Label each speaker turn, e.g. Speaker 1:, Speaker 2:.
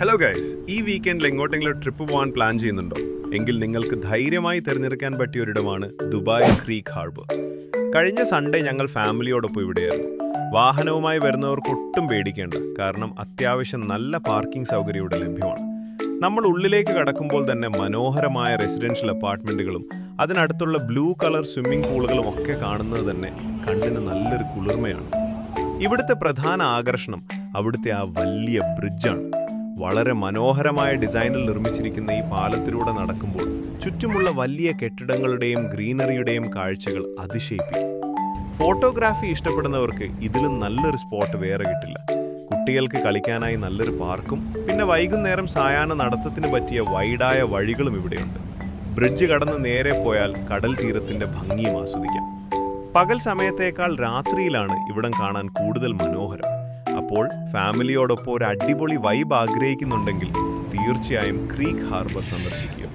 Speaker 1: Hello guys ഈ വീക്കെൻഡിൽ എങ്ങോട്ടെങ്കിലും ട്രിപ്പ് പോകാൻ പ്ലാൻ ചെയ്യുന്നുണ്ടോ? എങ്കിൽ നിങ്ങൾക്ക് ധൈര്യമായി തിരഞ്ഞെടുക്കാൻ പറ്റിയ ഒരിടമാണ് ദുബായ് ക്രീക്ക് ഹാർബർ കഴിഞ്ഞ സൺഡേ ഞങ്ങൾ ഫാമിലിയോടൊപ്പം ഇവിടെയായിരുന്നു. വാഹനവുമായി വരുന്നവർക്ക് ഒട്ടും പേടിക്കേണ്ട. കാരണം അത്യാവശ്യം നല്ല പാർക്കിംഗ് സൗകര്യം ഇവിടെ ലഭ്യമാണ്. നമ്മൾ ഉള്ളിലേക്ക് കടക്കുമ്പോൾ തന്നെ മനോഹരമായ റെസിഡൻഷ്യൽ അപ്പാർട്ട്മെന്റുകളും അതിനടുത്തുള്ള ബ്ലൂ കളർ സ്വിമ്മിംഗ് പൂളുകളും ഒക്കെ കാണുന്നത് തന്നെ കണ്ണിന് നല്ലൊരു കുളിർമയാണ്. ഇവിടുത്തെ പ്രധാന ആകർഷണം അവിടുത്തെ ആ വലിയ ബ്രിഡ്ജാണ് വളരെ മനോഹരമായ ഡിസൈനിൽ നിർമ്മിച്ചിരിക്കുന്ന ഈ പാലത്തിലൂടെ നടക്കുമ്പോൾ ചുറ്റുമുള്ള വലിയ കെട്ടിടങ്ങളുടെയും ഗ്രീനറിയുടെയും കാഴ്ചകൾ അതിശയിപ്പിക്കും. ഫോട്ടോഗ്രാഫി ഇഷ്ടപ്പെടുന്നവർക്ക് ഇതിലും നല്ലൊരു സ്പോട്ട് വേറെ കിട്ടില്ല. കുട്ടികൾക്ക് കളിക്കാനായി നല്ലൊരു പാർക്കും പിന്നെ വൈകുന്നേരം സായാഹ്ന നടത്തത്തിന് പറ്റിയ വൈഡായ വഴികളും ഇവിടെയുണ്ട്. ബ്രിഡ്ജ് കടന്ന് നേരെ പോയാൽ കടൽ തീരത്തിന്റെ ഭംഗിയും ആസ്വദിക്കാം. പകൽ സമയത്തേക്കാൾ രാത്രിയിലാണ് ഇവിടം കാണാൻ കൂടുതൽ മനോഹരം. അപ്പോൾ ഫാമിലിയോടൊപ്പം ഒരു അടിപൊളി വൈബ് ആഗ്രഹിക്കുന്നുണ്ടെങ്കിൽ തീർച്ചയായും ക്രീക്ക് ഹാർബർ സന്ദർശിക്കുക.